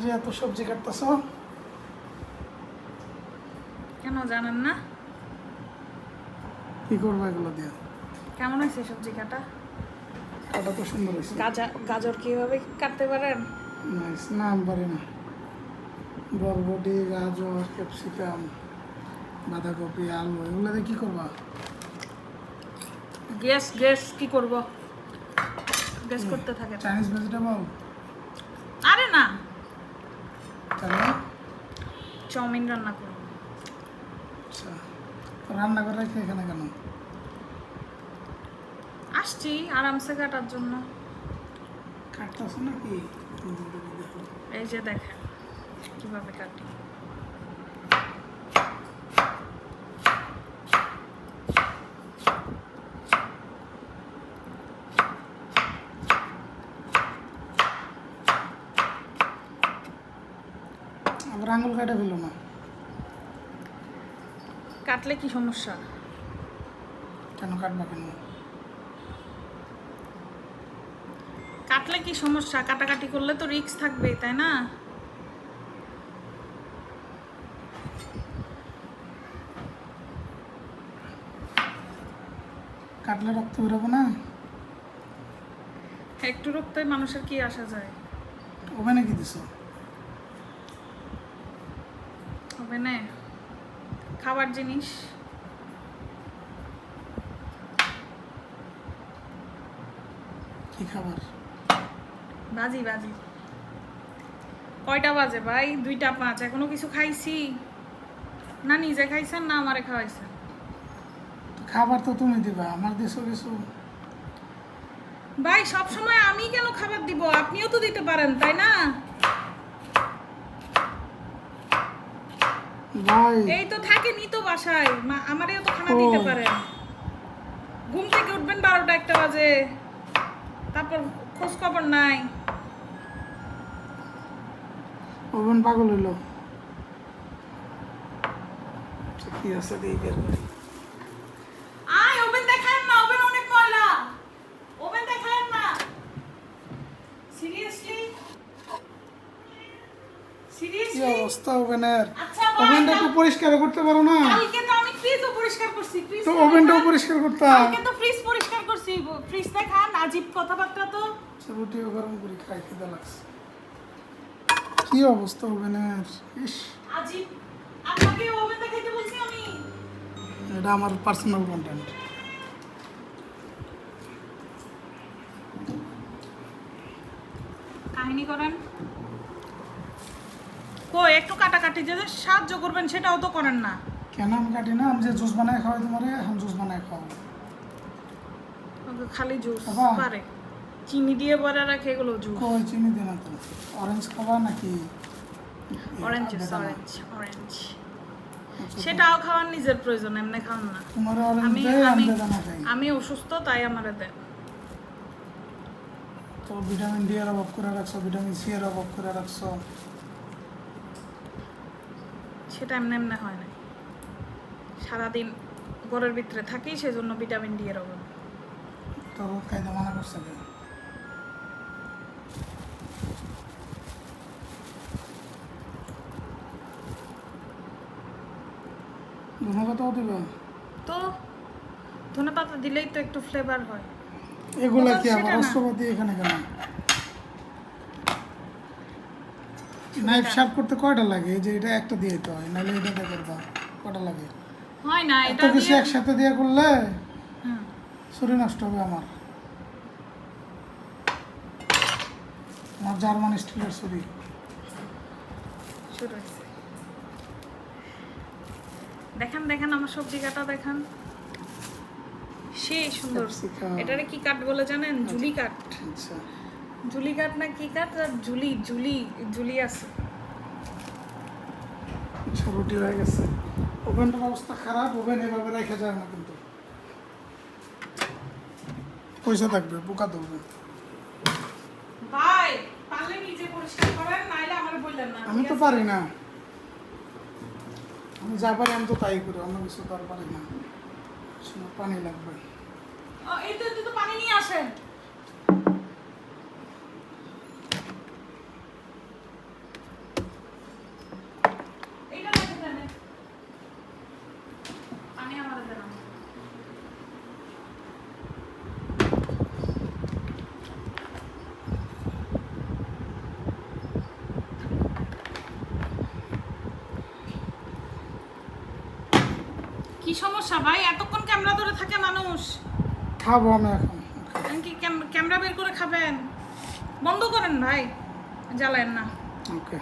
কিরে এত সবজি কাটতেছ? কেন জানেন না? কি করব এগুলো দিয়ে? কেমন হয়েছে সবজি কাটা? কাটা তো সুন্দর হয়েছে। গাজর গাজর কীভাবে কাটতে পারেন? না আমি পারি না। বরবটি গাজর ক্যাপসিকাম বাঁধাকপি আলু এগুলো দিয়ে কি করবা? গ্যাস গ্যাস কি করব? গ্যাস করতে থাকে। Chinese vegetable? আরে না চাউমিন রান্না করব। আচ্ছা রান্না করে রেখে এখানে কেন? আসছি আরামসে কাটার জন্য। কাটতেছ নাকি? এই যে দেখেন কীভাবে কাটি। আবার আঙুল কাটে ফেলো না। কাটলে কি সমস্যা? কেন কাটবা কেন? কাটলে কি সমস্যা? কাটাকাটি করলে তো রিস্ক থাকবে তাই না? কাটলে রক্ত বেরোবো না? একটু রক্তে মানুষের কি আসা যায়? ওখানে কি দিছো? হবে না। খাবার জিনিস। কি খাবার? বাজি বাজি। কয়টা বাজে ভাই? দুইটা পাঁচ। এখনও কিছু খাইছি। না নিজে খাইছেন না আমারে খাওয়াইছেন? খাবার তো তুমি দিবা আমার দেশও কিছু। ভাই সব সময় আমি কেন খাবার দিব? আপনিও তো দিতে পারেন তাই না? এই তো থাকেনি তো বাসায়। আমারেও তো খানা দিতে। পারেন ঘুম থেকে উঠবেন বারোটা একটা বাজে। তারপর খোঁজ খবর নাই। ওভেন পাগল হইল। কি আছে দিয়ে বের করি আয় ওভেন দেখায় না ওভেন অনেক ময়লা। ওভেন দেখায় না। সিরিয়াসলি সিরিয়াসলি অবস্থা ওভেনের আচ্ছা ওভেনটা একটু পরিষ্কার করতে পারো না। কালকে তো আমি ফ্রিজও পরিষ্কার করছি ফ্রিজ তো ওভেনটাও পরিষ্কার করতাম কালকে তো ফ্রিজ পরিষ্কার করছি ফ্রিজ দেখান আজীব কথাবার্তা তো। রুটিও গরম করে খাই খেতে লাগছে। কি অবস্থা ওভেনের? ইস। আজীব আপনাকে ওভেন দেখাইতে বলছি আমি। এটা আমার পার্সোনাল কন্টেন্ট কাহিনী করেন। কই একটু কাটাকাটি যে সাহায্য করবেন সেটাও তো করেন না। কেন আমি কাটি না? আমি যে জুস বানায় খাওয়াই তোমার এখন জুস বানায় খাওয়াবো। খালি জুস পারে। চিনি দিয়ে বড়া রাখে এগুলো জুস। কই চিনি দিন তো? অরেঞ্জ খাবা নাকি? অরেঞ্জ অরেঞ্জ অরেঞ্জ সেটাও খাওয়ার নিজের প্রয়োজন এমনি খাওয়ান না। তোমার আমি আমি আমি আমি অসুস্থ তাই আমারে দেন। তো ভিটামিন ডি এর অভাব করে রাখছো ভিটামিন সি এর অভাব করে রাখছো। সেটা এমনি এমনি হয় না সারাদিন ঘরের ভিতরে থাকি সেজন্য ভিটামিন ডি এর অভাব। তো খাইতে মানা করছে? ধনে পাতাও দিবে? তো ধনে পাতা দিলেই তো একটু ফ্লেভার হয়। এগুলা কি আবার। রাষ্ট্রপতি এখানে কেন? নাইফ শার্প করতে কয়টা লাগে? যে এটা একটা দিয়ে তো হয় নাহলে এটা দিয়ে করবা। কয়টা লাগে? হয় না এটা কিছু একসাথে দিয়ে করলে হুম, শরীর নষ্ট হবে আমার। আমার জার্মান স্টিলের হয়েছে। দেখান দেখান আমার সবজি কাটা দেখান। সেই সুন্দর। এটারে কি কাঠ বলে জানেন? জুলি কাঠ। আচ্ছা। জুলি কাঠ না কি কাঠ আর জুলি জুলি জুলি আছে। রুটি হয়ে গেছে। ওভেনটার অবস্থা খারাপ ওভেন এভাবে রেখে যায় না কিন্তু। পয়সা থাকবে পোকা ধরবে। ভাই পারলে নিজে পরিষ্কার করেন নাইলে আমার বললেন না আমি তো পারি না। আমি যা পারি আমি তো তাই করি অন্য কিছু তো আর পারি না। শোনো, পানি লাগবে। ও, এই তো এই তো পানি নিয়ে আসেন কি সমস্যা ভাই? এতক্ষণ ক্যামেরা ধরে থাকে মানুষ। খাব আমি এখন। কি ক্যামেরা বের করে খাবেন? বন্ধ করেন ভাই। জ্বালেন না। ওকে।